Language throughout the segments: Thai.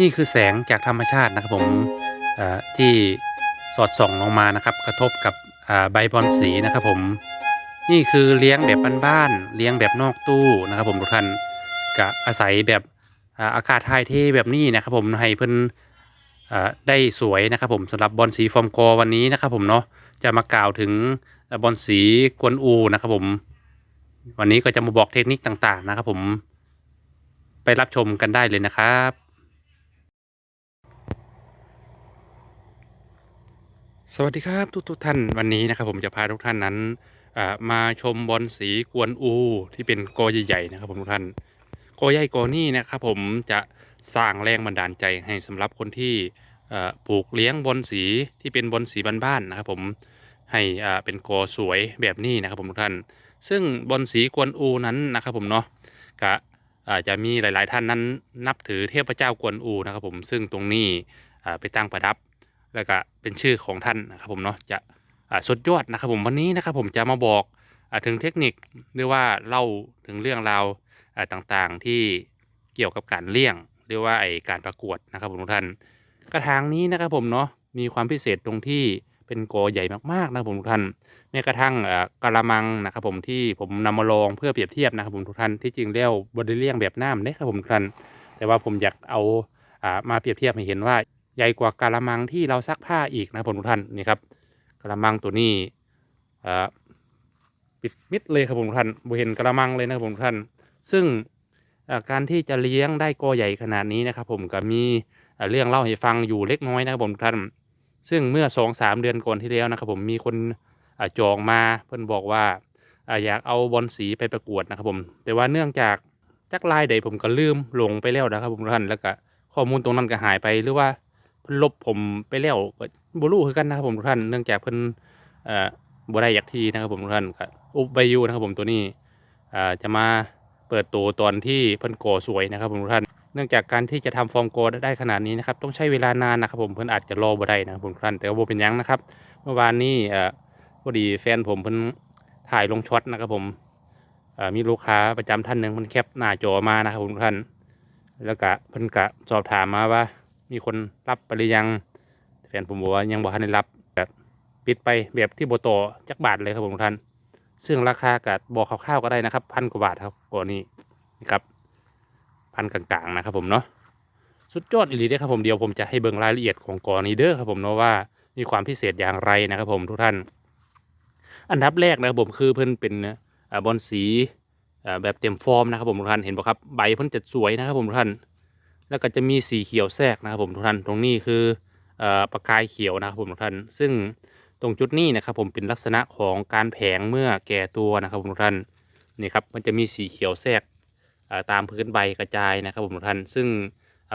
นี่คือแสงจากธรรมชาตินะครับผมที่สอดส่องลงมานะครับ กระทบกับใบบอนสีนะครับผมนี่คือเลี้ยงแบบบ้านๆเลี้ยงแบบนอกตู้นะครับผมทุกท่านกะอาศัยแบบอากาศถ่ายเทแบบนี้นะครับผมให้เพิ่อ่าได้สวยนะครับผมสำหรับบอลสีฟอร์มกอวันนี้นะครับผมเนาะจะมากล่าวถึงบอลสีกวนอูนะครับผม วันนี้ก็จะมาบอกเทคนิคต่างๆนะครับผมไปรับชมกันได้เลยนะครับ สวัสดีครับทุกทุกท่านวันนี้นะครับผมจะพาทุกท่านนั้นมาชมบอลสีกวนอู ที่เป็นกอใหญ่ๆนะครับผมทุกท่านกอใหญ่กอนี่นะครับผมจะสร้างแรงบันดาลใจให้สำหรับคนที่ปลูกเลี้ยงบอลสีที่เป็นบอลสีบ้านๆนะครับผมให้เป็นกอสวยแบบนี้นะครับผมทุกท่าน ซึ่งบอลสีกวนอูนั้นนะครับผมเนาะก็อาจจะมีหลาย ๆ ท่านนั้นนับถือเทพเจ้ากวนอูนะครับผมซึ่งตรงนี้ไปตั้งประดับ แล้วก็เป็นชื่อของท่านนะครับผมเนาะจะสุดยอดนะครับผมวันนี้นะครับผมจะมาบอกอถึงเทคนิคหรือว่าเล่าถึงเรื่องราวต่างๆที่เกี่ยวกับการเลี้ยง หรือว่าไอการประกวดนะครับผมทุกท่านกระถางนี้นะครับผมเนาะมีความพิเศษตรงที่เป็นกอใหญ่มากๆนะครับผมทุกท่านแม้กระทั่งกะละมังนะครับผมที่ผมนำมาลองเพื่อเปรียบเทียบนะครับผมทุกท่านที่จริงแล้วบริเลี้ยงแบบน้ำเด้ครับผมทุกท่านแต่ว่าผมอยากเอาอ่ามาเปรียบเทียบให้เห็นว่า ใหญ่กว่ากะละมังที่เราซักผ้าอีกนะผมทุกท่านนี่ครับกะละมังตัวนี้ปิดมิดเลยครับผมทุกท่านบเห็นกะละมังเลยนะครับผมทุกท่าน ซึ่งการที่จะเลี้ยงได้กอใหญ่ขนาดนี้นะครับผมก็มีเรื่องเล่าให้ฟังอยู่เล็กน้อยนะครับผมทุกท่าน ซึ่งเมื่อสองสามเดือนก่อนที่แล้วนะครับผมมีคนอจองมาเพิ่อนบอกว่าอยากเอาบอลสีไปประกวดนะครับผม แต่ว่าเนื่องจากจักลายใดผมก็ลืมหลงไปแล้วนะครับผมทุกท่านแล้วก็ข้อมูลตรงนั้นก็หายไปหรือว่า พิ่นลบผมไปแล้วก็บ่รู้คือกันนะครับผมทุกท่านเนื่องจากเพิ่นเอ่อบ่ได้อยากทีนะครับผมทุกท่านก็อุบไว้อยู่นะครับผมตัวนี้อ่าจะมาเปิดตัวตอนที่เพิ่นก่อสวยนะครับผมทุกท่านเนื่องจากการที่จะทำฟอร์มโกได้ขนาดนี้นะครับต้องใช้เวลานานนะครับผมเพิ่นอาจจะรอบ่ได้นะครับผมทุกท่านแต่ว่าบ่เป็นหยังนะครับ เมื่อวานนี้เอ่อพอดีแฟนผมเพิ่นถ่ายลงช็อตนะครับผมเอ่อมีลูกค้าประจำท่านหนึ่งเพิ่นแคปหน้าจอมานะครับผมทุกท่าน แล้วก็เพิ่นก็สอบถามมาว่า มีคนรับไปหรือยังแฟนผมบอกว่ายังบอกให้ได้รับแบบปิดไปแบบที่โบโตจักบาทเลยครับผมทุกท่าน ซึ่งราคากับอกคร่าวๆก็ได้นะครับพันกว่าบาทครับก่อนนี้นะครับพันกลางๆนะครับผมเนาะสุดยอดอีหลีเด้ครับผมเดียวผมจะให้เบิ่งรายละเอียดของกอนี้เด้อครับผมเนาะว่ามีความพิเศษอย่างไรนะครับผมทุกท่าน อันดับแรกนะครับผมคือเพิ่นเป็นอ่าบอลสีแบบเต็มฟอร์มนะครับผมทุกท่านเห็นป่ะครับใบเพิ่นจะสวยนะครับผมทุกท่าน แล้วก็จะมีสีเขียวแทรกนะครับผมทุกท่านตรงนี้คืออประกายเขียวนะครับผมทุกท่าน ซึ่งตรงจุดนี้นะครับผมเป็นลักษณะของการแผงเมื่อแก่ตัวนะครับผมทุกท่านนี่ครับมันจะมีสีเขียวแทรกตามพื้นใบกระจายนะครับผมทุกท่าน ซึ่ง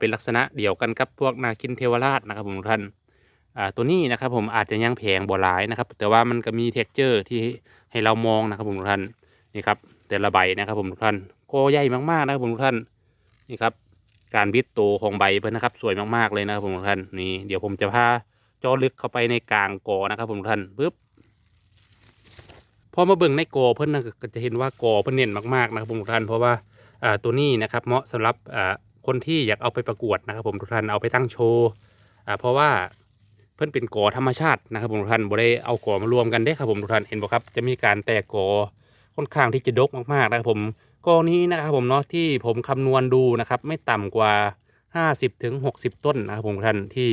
เป็นลักษณะเดียวกันกับพวกนาคินเทวราชนะครับผมทุกท่านตัวนี้นะครับผมอาจจะยังแผงบ่หลายนะครับ แต่ว่ามันก็มีเท็กเจอร์ที่ให้เรามองนะครับผมทุกท่านนี่ครับแต่ละใบนะครับผมทุกท่านโกใหญ่มากๆนะครับผมทุกท่านนี่ครับ การบิดโตของใบเพิ่นนะครับ สวยมากๆเลยนะครับผมทุกท่านนี่เดี๋ยวผมจะพาจอลึกเข้าไปในกลางกอนะครับผมทุกท่านปึ๊บพอมาเบิ่งในกอเพิ่นนะก็จะเห็นว่ากอเพิ่อนเน้นมากๆนะครับผมทุกท่านเพราะว่าตัวนี้นะครับเหมาะสำหรับคนที่อยากเอาไปประกวดนะครับผมทุกท่านเอาไปตั้งโชว์เพราะว่าเพิ่อนเป็นกอธรรมชาตินะครับผมทุกท่านบ่ได้เอากอมารวมกันเด้ครับผมทุกท่านเห็นบ่ครับจะมีการแตกกอค่อนข้างที่จะดกมากๆนะครับผม กอนี้นะครับผมเนาะที่ผมคำนวณดูนะครับ ไม่ต่ำกว่า 50ถึง60 ต้นนะครับผมท่านที่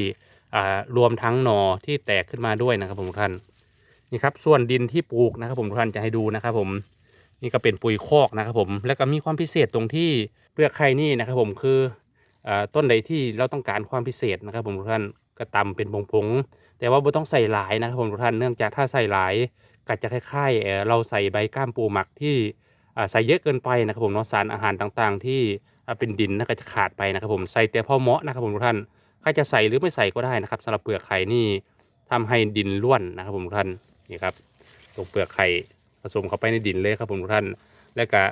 รวมทั้งหนอที่แตกขึ้นมาด้วยนะครับผมท่านนี่ครับส่วนดินที่ปลูกนะครับผมท่านจะให้ดูนะครับผมนี่ก็เป็นปุ๋ยคอกนะครับผมแล้วก็มีความพิเศษตรงที่เปลือกไข่นี่นะครับผมคืออต้นใดที่เราต้องการความพิเศษนะครับผมท่านก็ตำเป็นผงๆแต่ว่าไม่ต้องใส่หลายนะครับผมท่านเนื่องจากถ้าใส่หลายก็จะคล้ายๆเราใส่ใบก้ามปูหมักที่ ใส่เยอะเกินไปนะครับผมเนาะสารอาหารต่างๆ ที่เป็นดินนะก็จะขาดไปนะครับผมใส่แต่พอเหมาะนะครับผมทุกท่านใครจะใส่หรือไม่ใส่ก็ได้นะครับสำหรับเปลือกไข่นี่ทำให้ดินร่วนนะครับผมทุกท่านนี่ครับตรงเปลือกไข่ผสมเข้าไปในดินเลยครับผมทุกท่าน และก็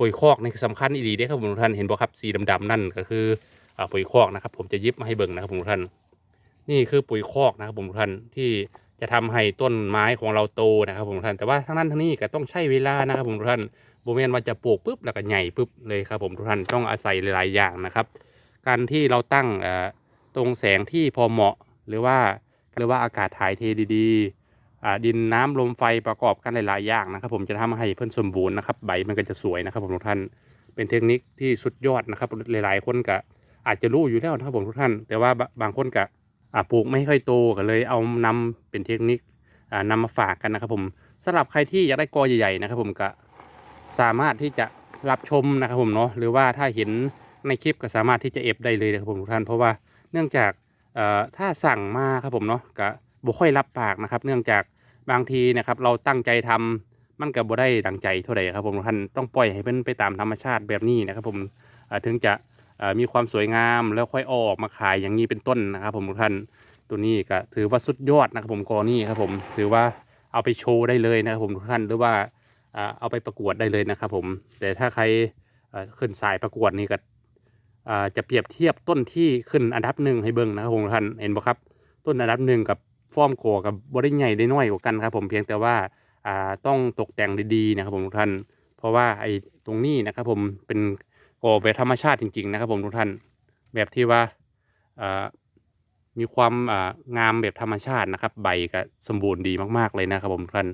ปุ๋ยคอกนี่สำคัญอีดีเด้อครับผมทุกท่านเห็นบ่ครับสีดำๆนั่นก็คือปุ๋ยคอกนะครับ ผมจะยิบมาให้เบิ่งนะครับผมทุกท่าน นี่คือปุ๋ยคอกนะครับผมทุกท่านที่จะทำให้ต้นไม้ของเราโตนะครับผมทุกท่านแต่ว่าทั้งนั้นทั้งนี้ก็ต้องใช้เวลานะครับผมทุกท่าน โมเมนว่าจะปลูกปุ๊บแล้วก็ใหญ่ปุ๊บเลยครับผมทุกท่านต้องอาศัยหลายๆอย่างนะครับ การที่เราตั้งตรงแสงที่พอเหมาะหรือว่าหรือว่าอากาศถ่ายเทดีๆดินน้ำลมไฟประกอบกันหลายๆอย่างนะครับ ผมจะทำให้เพิ่อนสมบูรณ์นะครับใบมันก็จะสวยนะครับผมทุกท่านเป็นเทคนิคที่สุดยอดนะครับ หลายๆคนก็อาจจะรู้อยู่แล้วนะครับผมทุกท่าน แต่ว่าบางคนก็ปลูกไม่ค่อยโตก็เลยเอานำเป็นเทคนิคอ่านำมาฝากกันนะครับ ผมสำหรับใครที่อยากได้กอใหญ่ๆนะครับ ผมก็ สามารถที่จะรับชมนะครับผมเนาะหรือว่าถ้าเห็นในคลิปก็สามารถที่จะเอฟได้เลยนะครับผมทุกท่านเพราะว่าเนื่องจากถ้าสั่งมาครับผมเนาะก็บ่ค่อยรับปากนะครับ เนื่องจากบางทีนะครับเราตั้งใจทำมันก็บ่ได้ดังใจเท่าไหร่ครับผมทุกท่านต้องปล่อยให้เป็นไปตามธรรมชาติแบบนี้นะครับผมถึงจะมีความสวยงามแล้วค่อยออกมาขายอย่างนี้เป็นต้นนะครับ ผมทุกท่านตัวนี้ก็ถือว่าสุดยอดนะครับผมกอนี่ครับผมถือว่าเอาไปโชว์ได้เลยนะครับผมทุกท่านหรือว่า เอาไปประกวดได้เลยนะครับผม แต่ถ้าใครขึ้นสายประกวดนี่ก็จะเปรียบเทียบต้นที่ขึ้นอันดับหนึ่งให้เบิ่งนะครับผมท่านเห็นบ่ครับ ต้นอันดับหนึ่งกับฟอร์มโกกับบริใหญ่ได้น้อยกว่ากันครับ ผมเพียงแต่ว่าต้องตกแต่งดีๆนะครับผมทุกท่าน เพราะว่าไอ้ตรงนี้นะครับผมเป็นโกแบบธรรมชาติจริง ๆ นะครับผมทุกท่าน แบบที่ว่ามีความงามแบบธรรมชาตินะครับ ใบก็สมบูรณ์ดีมากๆเลยนะครับผมทุกท่าน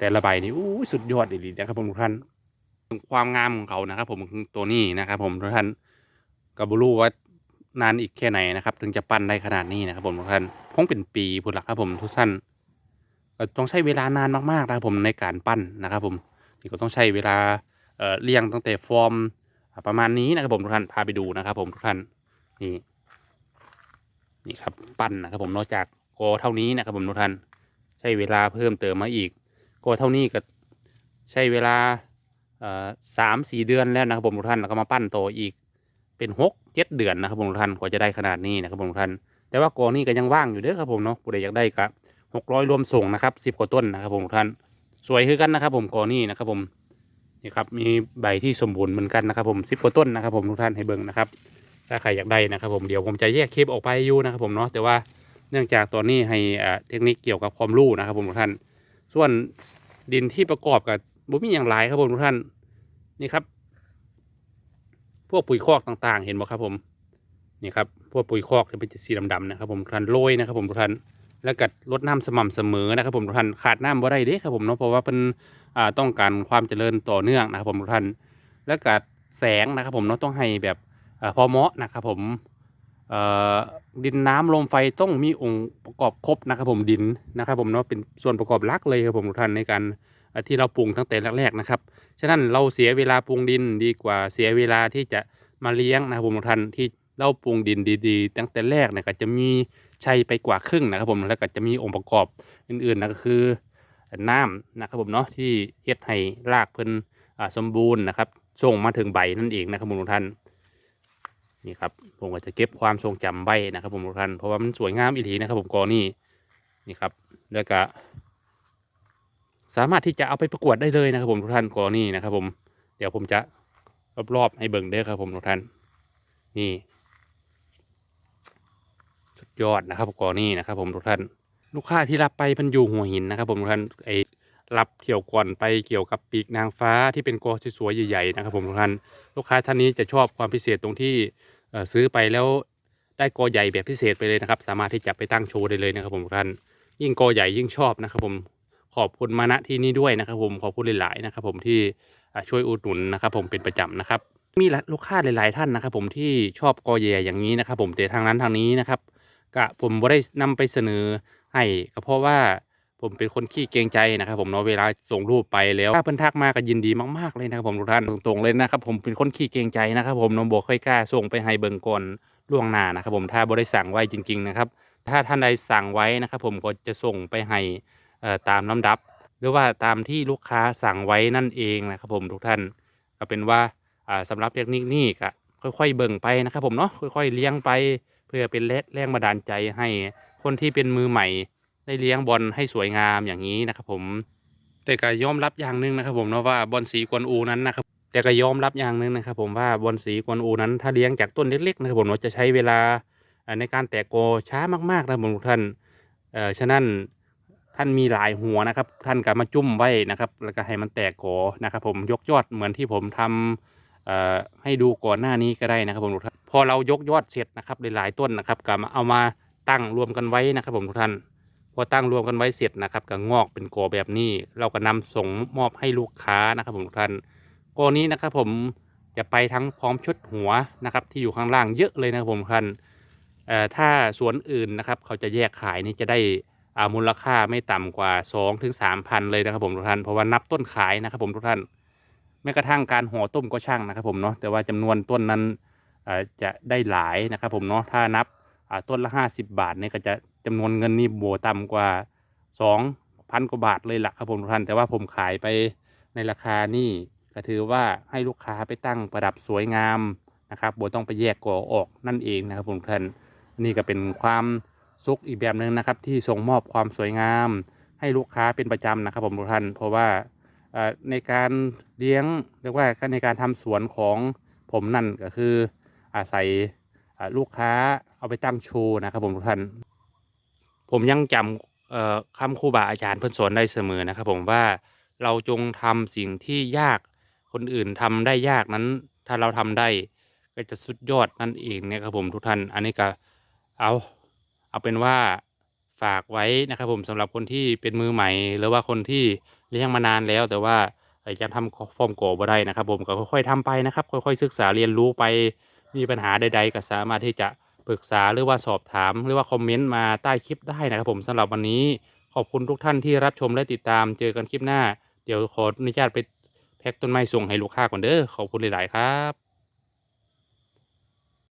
แต่ละใบนี่อู้สุดยอดดีๆนะครับผมทุกท่านความงามของเขานะครับ ผมคือตัวนี้นะครับ ผมทุกท่านก็บรู้ว่านานอีกแค่ไหนนะครับ ถึงจะปั้นได้ขนาดนี้นะครับ ผมทุกท่านคงเป็นปีพุ่นละครับ ผมทุกท่านต้องใช้เวลานานมากๆนะครับผมในการปั้นนะครับผมนี่ก็ต้องใช้เวลาเรียงตั้งแต่ฟอร์มประมาณนี้นะครับผมทุกท่านพาไปดูนะครับ ผมทุกท่านนี่นี่ครับปั้นนะครับ ผมนอกจากโกเท่านี้นะครับ ผมทุกท่านใช้เวลาเพิ่มเติมมาอีก กเท่านี้ก็ใช้เวลาสามสี่เดือนแล้วนะครับผมทุกท่านแล้วก็มาปั้นโตอีกเป็นหกเจ็ดเดือนนะครับผมทุกท่านกว่าจะได้ขนาดนี้นะครับผมทุกท่านแต่ว่ากอนี่ก็ยังว่างอยู่เด้อครับผมเนาะผู้ใดอยากได้ก็หกร้อยรวมส่งนะครับสิบกว่าต้นนะครับผมทุกท่านสวยคือกันนะครับ ผมกอนี่นะครับผมนี่ครับมีใบที่สมบูรณ์เหมือนกันนะครับผมสิบกว่าต้นนะครับ ผมทุกท่านให้เบิ่งนะครับ ถ้าใครอยากได้นะครับผมเดี๋ยวผมจะแยกคลิปออกไปอยู่นะครับผมเนาะแต่ว่าเนื่องจากตอนนี้ให้เทคนิคเกี่ยวกับความรู้นะครับผมทุกท่าน ส่วนดินที่ประกอบกับบุมีอย่างไรครับผมทุกท่านนี่ครับ พวกปุ๋ยคอกต่างๆ เห็นไหมครับผมนี่ครับพวกปุ๋ยคอกจะเป็นสีดำๆนะครับ ผมทุกท่านโรยนะครับ ผมทุกท่านแล้วก็ลดน้ำสม่ำเสมอนะครับ ผมทุกท่านขาดน้ำบ่ได้เด้ครับผมเนาะเพราะว่าเป็นต้องการความเจริญต่อเนื่องนะครับ ผมทุกท่าน แล้วก็แสงนะครับ ผมเนาะต้องให้แบบพอเหมาะนะครับ ผม ดินน้ำลมไฟต้องมีองค์ประกอบครบนะครับผมดินนะครับผมเนาะเป็นส่วนประกอบหลักเลยครับผมทุกท่านในการที่เราปรุงตั้งแต่แรกๆนะครับฉะนั้นเราเสียเวลาปรุงดินดีกว่าเสียเวลาที่จะมาเลี้ยงนะครับผมทุกท่านที่เราปรุงดินดีๆ ตั้งแต่แรกเนี่ยก็จะมีชัยไปกว่าครึ่งนะครับผมแล้วก็จะมีองค์ประกอบอื่นๆนะก็คือน้ำนะครับผมเนาะที่เฮ็ดให้รากเพิ่นสมบูรณ์นะครับส่งมาถึงใบนั่นเองนะครับผมทุกท่าน นี่ครับผมก็จะเก็บความทรงจำไว้นะครับผมทุกท่านเพราะว่ามันสวยงามอีหลีนะครับ ผมกอนี่นี่ครับ แล้วก็ สามารถที่จะเอาไปประกวดได้เลยนะครับ ผมทุกท่านกอนี่นะครับ ผมเดี๋ยวผมจะรอบๆให้เบิ่งเด้อครับ ผมทุกท่านนี่สุดยอดนะครับกอนี่นะครับ ผมทุกท่าน ลูกค้าที่รับไปพันอยู่หัวหินนะครับ ผมทุกท่านไอรับเกี่ยวก่อนไปเกี่ยวกับปีกนางฟ้าที่เป็นกอสวยๆใหญ่ๆนะครับผมทุกท่านลูกค้าท่านนี้จะชอบความพิเศษตรงที่ ซื้อไปแล้วได้กอใหญ่แบบพิเศษไปเลยนะครับ สามารถที่จะไปตั้งโชว์ได้เลยนะครับผมท่านยิ่งกอใหญ่ยิ่งชอบนะครับผมขอบคุณมาณที่นี้ด้วยนะครับผมขอบคุณหลายๆนะครับผมที่ช่วยอุดหนุนนะครับผมเป็นประจำนะครับมีลูกค้าหลาย ๆ ท่านนะครับ ผมที่ชอบกอแย่อย่างนี้นะครับ ผมแต่ทางนั้นทางนี้นะครับกะผมบ่ได้นำไปเสนอให้ก็เพราะว่า ผมเป็นคนขี้เกรงใจนะครับผมเนาะเวลาส่งรูปไปแล้วถ้าเพิ่นทักมาก็ยินดีมากๆเลยนะครับผมทุกท่านตรงๆเลยนะครับผมเป็นคนขี้เกรงใจนะครับผมน้องโบค่อยกล้าส่งไปให้เบิ่งก่อนล่วงหน้านะครับผมถ้าบ่ได้สั่งไว้จริงๆนะครับถ้าท่านใดสั่งไว้นะครับผมก็จะส่งไปให้ตามลำดับ หรือว่าตามที่ลูกค้าสั่งไว้นั่นเองนะครับผมทุกท่านก็เป็นว่าอ่าสำหรับเทคนิคนี้ก็ค่อยๆเบิ่งไปนะครับผมเนาะค่อยๆเลี้ยงไป เพื่อเป็นแรงบันดาลใจให้คนที่เป็นมือใหม่ ได้เลี้ยงบอลให้สวยงามอย่างนี้นะครับ ผม แต่ก็ยอมรับอย่างหนึ่งนะครับ ผมเนาะว่าบอลสีกวนอูนั้นนะครับ แต่ก็ยอมรับอย่างหนึ่งนะครับ ผมว่าบอลสีกวนอูนั้นถ้าเลี้ยงจากต้นเล็กๆนะครับผมว่าจะใช้เวลาในการแตกโกช้ามากๆนะครับผมทุกท่านเอ่อฉะนั้นท่านมีหลายหัวนะครับ ท่านก็มาจุ่มไว้นะครับ แล้วก็ให้มันแตกโกนะครับผมยกยอดเหมือนที่ผมทำเอ่อให้ดูก่อนหน้านี้ก็ได้นะครับผมทุกท่านพอเรายกยอดเสร็จนะครับหลายๆต้นนะครับก็มาเอามาตั้งรวมกันไว้นะครับผมทุกท่าน พอตั้งรวมกันไว้เสร็จนะครับก็งอกเป็นกอแบบนี้ เราก็นำส่งมอบให้ลูกค้านะครับผมทุกท่านกอนี้นะครับผมจะไปทั้งพร้อมชุดหัวนะครับที่อยู่ข้างล่างเยอะเลยนะครับผมทุกท่านถ้าสวนอื่นนะครับเขาจะแยกขายนี่จะได้มูลค่าไม่ต่ำกว่า2ถึง3พันเลยนะครับผมทุกท่านเพราะว่านับต้นขายนะครับผมทุกท่านแม้กระทั่งการห่อต้มก็ช่างนะครับผมเนาะแต่ว่าจำนวนต้นนั้นจะได้หลายนะครับผมเนาะถ้านับต้นละ 50 บาทนี่ก็จะ จำนวนเงินนี่โบต่ำกว่าสองพันกว่าบาทเลยละครับผมทุกท่านแต่ว่าผมขายไปในราคานี่ก็ถือว่าให้ลูกค้าไปตั้งประดับสวยงามนะครับบต้องไปแยกก่อออกนั่นเองนะครับผมทุกท่านนี่ก็เป็นความสุขอีกแบบหนึ่งนะครับ ที่ส่งมอบความสวยงาม ให้ลูกค้าเป็นประจำนะครับผมทุกท่านเพราะว่าในการเลี้ยงเรียกว่าในการทำสวนของผมนั่นก็คืออาศัยลูกค้าเอาไปตั้งโชว์นะครับผมทุกท่าน ผมยังจำคำครูบาอาจารย์เพิ่นสอนได้เสมอนะครับ ผมว่าเราจงทำสิ่งที่ยากคนอื่นทำได้ยากนั้น ถ้าเราทำได้ก็จะสุดยอดนั่นเองเนะครับผมทุกท่าน อันนี้ก็เอาเอาเป็นว่าฝากไว้นะครับผมสำหรับคนที่เป็นมือใหม่ หรือว่าคนที่เลี้ยงมานานแล้ว แต่ว่ายังทำฟอร์มโกบ่ได้นะครับ ผมก็ค่อยๆทำไปนะครับ ค่อยๆศึกษาเรียนรู้ไปมีปัญหาใด ๆ ก็สามารถที่จะ ปรึกษาหรือว่าสอบถาม หรือว่าคอมเมนต์มาใต้คลิปได้นะครับผมสำหรับวันนี้ขอบคุณทุกท่านที่รับชมและติดตามเจอกันคลิปหน้า เดี๋ยวขออนุญาตไปแพ็กต้นไม้ส่งให้ลูกค้าก่อนเด้อขอบคุณหลาย ๆ ครับ